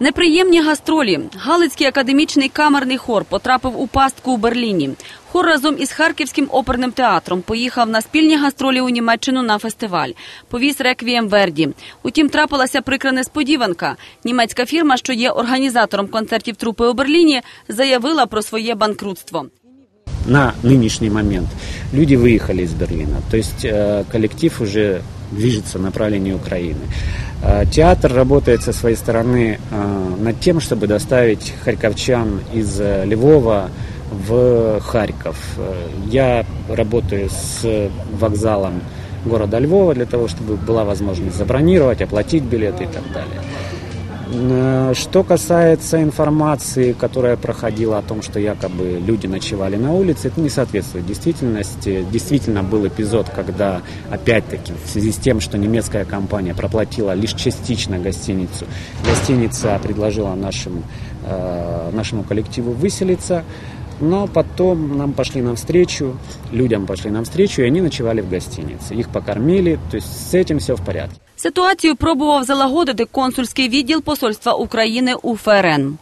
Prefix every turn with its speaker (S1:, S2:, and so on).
S1: Неприємні гастролі. Галицький академічний камерний хор потрапив у пастку у Берліні. Хор разом із Харківським оперним театром поїхав на спільні гастролі у Німеччину на фестиваль. Повіз реквієм Верді. Утім, трапилася прикра несподіванка. Німецька фірма, що є організатором концертів трупи у Берліні, заявила про своє банкрутство.
S2: на нынешний момент люди выехали из Берлина. То есть э, коллектив уже движется в направлении Украины. Э, Театр работает со своей стороны э, над тем, чтобы доставить харьковчан из э, Львова в Харьков. Э, Я работаю с вокзалом города Львова для того, чтобы была возможность забронировать, оплатить билеты и так далее. Э, Что касается информации, которая проходила о том, что якобы люди ночевали на улице, это не соответствует действительности. Действительно был эпизод, когда, опять-таки, в связи с тем, что немецкая компания проплатила лишь частично гостиницу, гостиница предложила нашим, э, нашему коллективу выселиться, но потом нам пошли навстречу, людям пошли навстречу, и они ночевали в гостинице. Их покормили, то есть с этим все в порядке.
S1: Ситуацію пробував залагодити консульський відділ посольства України у ФРН.